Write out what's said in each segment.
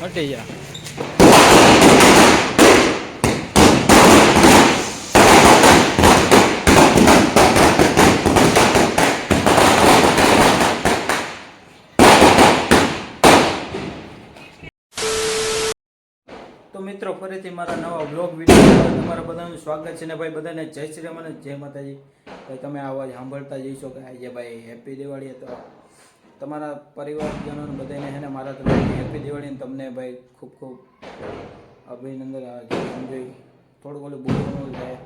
હટી જા. તો મિત્રો, ફરીથી મારા નવા બ્લોગ વીડિયો તમારા બધાનું સ્વાગત છે ને ભાઈ, બધાને જય શ્રી રામ અને જય માતાજી. ભાઈ તમે અવાજ સાંભળતા જઈશો કે આજે ભાઈ હેપી દિવાળી તો તમારા પરિવારજનોને બધાને હેને મારા તરફથી હેપી દિવાળી અને તમને ભાઈ ખૂબ ખૂબ અભિનંદન સમજાય થોડુંક ઓલું બોલવાનું થાય.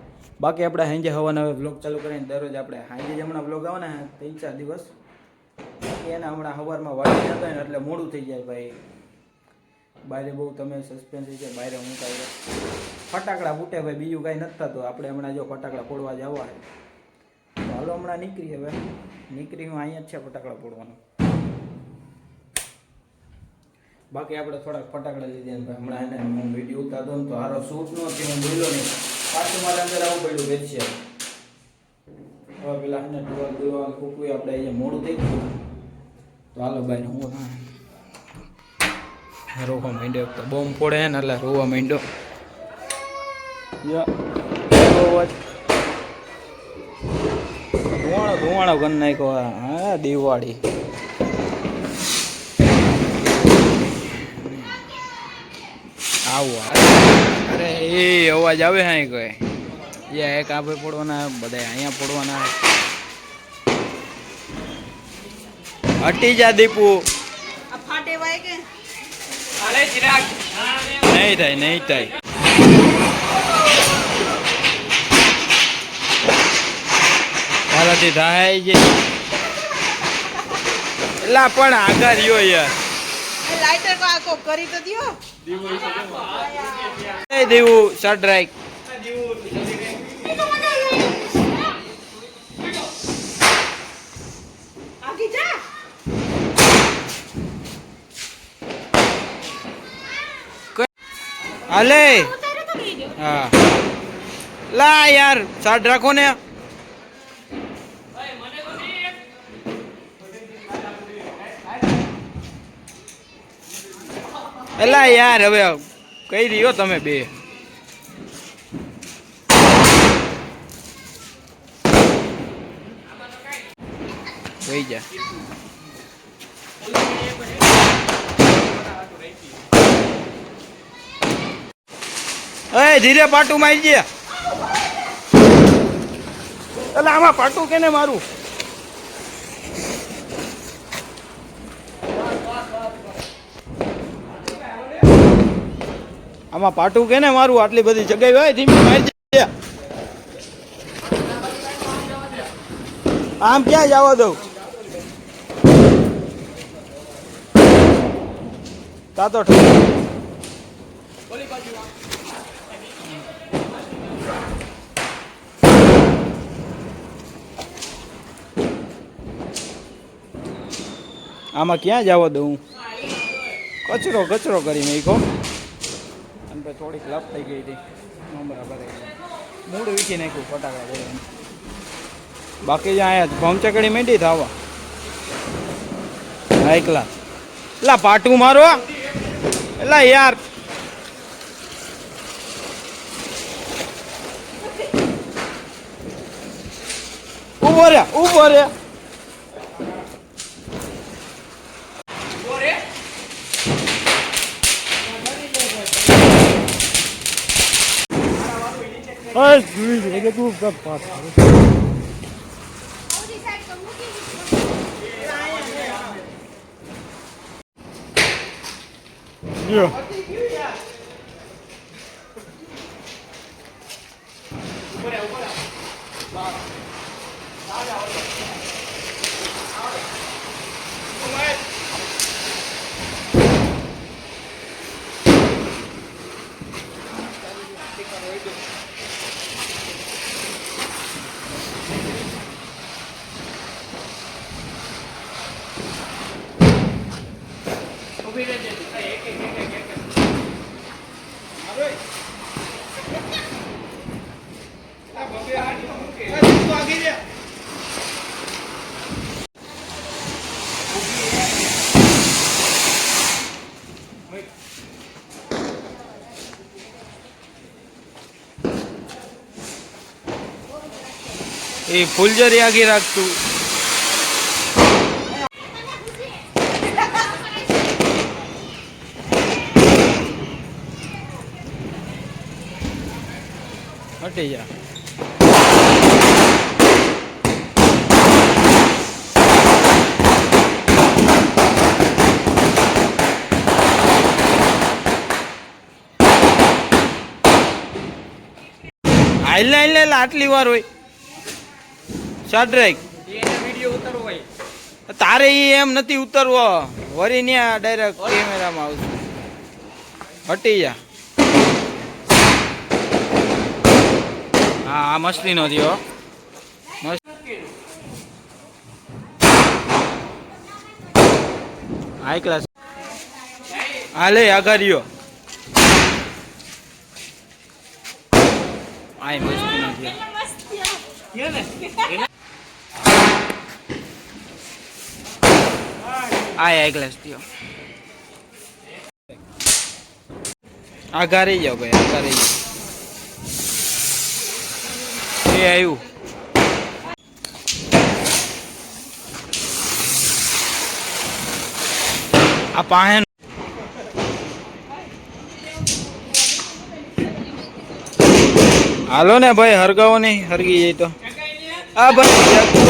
બાકી આપણે હાંજે હવાના હવે બ્લોગ ચાલુ કરીને દરરોજ આપણે હાંજે જ હમણાં બ્લોગ આવે ને, ત્રણ ચાર દિવસ. બાકી એને હમણાં સવારમાં વાળી જતા ને એટલે મોડું થઈ જાય ભાઈ. બારે બહુ તમે સસ્પેન્સ છે બારે હું કાંઈ ફટાકડા ફૂટે ભાઈ, બીજું કાંઈ નથી થતું. આપણે હમણાં જો ફટાકડા ફોડવા જવા. છે તો હાલો હમણાં નીકળી હવે. નીકળી હું અહીંયા જ છે ફટાકડા ફોડવાનું. બાકી આપણે થોડાક ફટાકડા લીધા ને હમણાં એને હું વીડિયો ઉતારતો ને તો હારો શૂટ નો કે હું બોલ્યો નહીં. પાછું મારે અંદર આવું પડ્યું વેચશે હવે પેલા એને ટુવાલ દુવાલ કૂકવી આપણે અહીંયા મોડું થઈ ગયું. તો હાલો ભાઈ હું રોવા માંડ્યો. તો બોમ્બ ફોડે ને એટલે રોવા માંડ્યો. ધુવાણો ધુવાણો કરી નાખ્યો હા, દિવાળી. આવું અરે એ અવાજ આવે હા કોઈ? યા એક આપણે પડવાના બધા અહીંયા પડવાના હટી જા દીપુ. નહીં થાય નહીં થાય. મારાથી થાય છે એલા પણ આગળ રહ્યો યાર. એ લાઇટર કો કરી તો દ્યો. એ દેવું શર્ટ જા હાલે. હા. લા યાર શર્ટ રાખો ને. એલા યાર, હવે કઈ રહ્યો તમે બે. વહી જા. અરે ધીરે પાટું મારી ગયા. એટલે આમાં પાટું કેને મારું? આમાં પાટું કે ને મારું? આટલી બધી જગ્યા હોય, ધીમી મારી આમ ક્યાં જવા દઉં? તાતો આમાં ક્યાં જવા દઉં? કચરો કચરો કરી નાખો પછી થોડીક લપ થઈ ગઈ હતી. બરાબર મૂળ વીખી નાખ્યું ફટાકડા બોલવાનું બાકી જ્યાં આયા ભમચકડી મેંડી થવા એકલા. એલા પાટું મારો. એલા યાર. ઊભો રે. ઊભો રે. બસ જોઈ લે કે તું કપ પાસ Yeah. એ ફૂલજરી આગી રાખતું હટી જા આટલી વાર હોય શર્ટ રાખ વીડિયો ઉતારવો તારે એમ નથી ઉતરવો. વરી ન્યા ડાયરેક્ટ કેમેરામાં આવશે. હટી જા. હા આ નો થયો. મસ્ત. હાઈ ક્લાસ હાલે આઘારીઓ આય મસ્તી નથી આય આઈ ગ્લાસ થયો આઘા રહી જાઓ ભાઈ આઘા રહી જાઓ. એ આવ્યું આ પાસે હાલો ને ભાઈ, હરગાવો નહીં, હરગી જાય તો. આ ભાઈ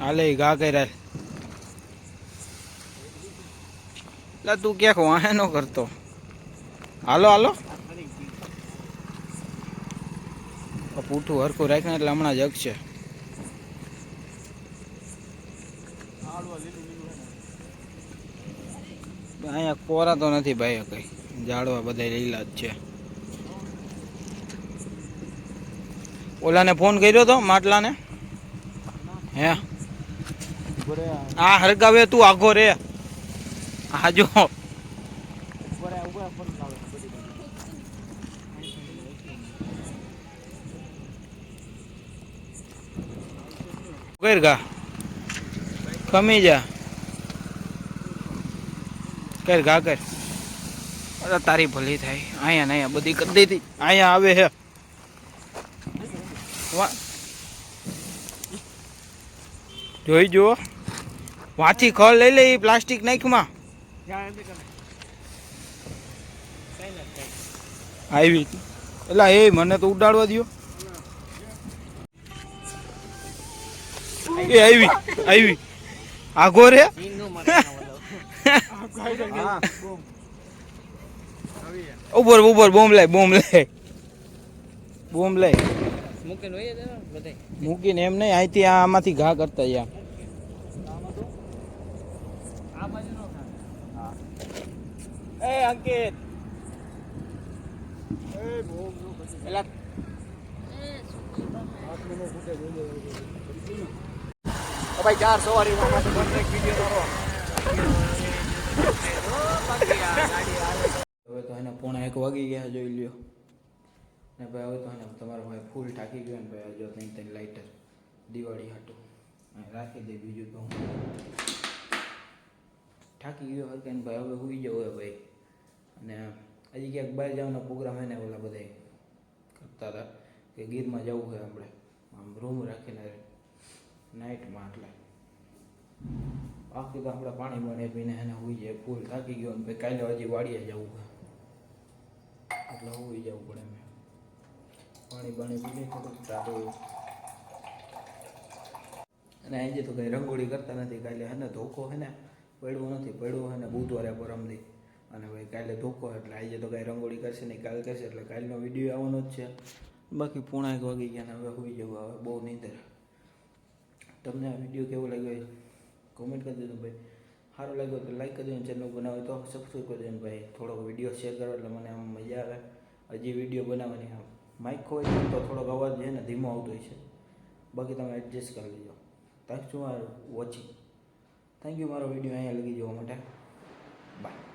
હાલે ઘા કર્યા. એટલે તું ક્યાંક વાહે નો કરતો. હાલો હાલો. પૂઠું હરખું રાખીને એટલે હમણાં જગ છે અહીંયા કોરા તો નથી ભાઈ કઈ. ઝાડવા બધા લીલા જ છે. ઓલાને ફોન કર્યો તો માટલાને? હે? આ હરગાવે તું આઘો રે. હાજો કર ગા. ખમી જા. કર ગા કર અરે તારી ભલી થાય. અહીંયા ને અહીંયા બધી કરી દીધી. અહીંયા આવે હે. જોઈ જુઓ. વાથી ખળ લઈ લે પ્લાસ્ટિક નાખમાં. આવી. એટલે એ મને તો ઉડાડવા દ્યો. એ આવી આવી. આઘો રે. ઉપર ઉપર બોમ્બ લાય બોમ્બ લાય. બોમ્બ લાય. મૂકીને એમ નહીં અહીંથી આમાંથી ઘા કરતા યા આ બાજુ નો એ અંકિત ભાઈ ચાર સવારી હવે તો એને પોણા એક વાગી ગયા જોઈ લ્યો. ને ભાઈ હવે તો એને તમારો ભાઈ ફૂલ ઠાકી ગયો ને ભાઈ જો ત્યાં ત્યાં લાઇટર દિવાળી હાટું. રાખી દે બીજું તો ઠાકી ગયો હરકે ને ભાઈ હવે સુઈ જવું ભાઈ. અને હજી ક્યાંક બહાર જવાનો પ્રોગ્રામ એને ઓલા બધા કરતા હતા કે ગીરમાં જવું છે આપણે. આમ રૂમ રાખીને નાઇટમાં એટલે. આખી તો આપણે પાણી પાણી પીને એને હોઈ જાય, ફૂલ થાકી ગયો ને કાલે હજી વાડીએ જવું હોય. એટલે સુઈ જવું પડે મેં પાણી પાણી પીને થોડુંક સારું અને આજે તો કંઈ રંગોળી કરતા નથી, કાલે હે ને ધોકો હે ને, પડવો નથી, પડવો હે ને બુધવારે પરમદી અને ભાઈ કાલે ધોકો એટલે આજે તો કાંઈ રંગોળી કરશે નહીં, કાલે કરશે એટલે કાલનો વીડિયો આવવાનો જ છે. બાકી પૂણા એક વાગી ગયા હવે હોઈ જવું, હવે બહુ નીંદર. તમને આ વીડિયો કેવો લાગ્યો કોમેન્ટ કરી દેજો ભાઈ. સારું લાગ્યું તો લાઈક કરી દો ચેનલ બનાવે તો સબસ્ક્રાઈબ કરી દો ભાઈ. થોડોક વીડિયો શેર કરો એટલે મને આમ મજા આવે. હજી વીડિયો બનાવવાની આમ માઇક હોય તો થોડોક અવાજ છે ને ધીમો આવતો હોય છે. બાકી તમે એડજસ્ટ કરી લેજો. થેન્ક યુ મારું વોચિંગ થેન્ક યુ મારો વીડિયો અહીંયા લગી જવા માટે. બાય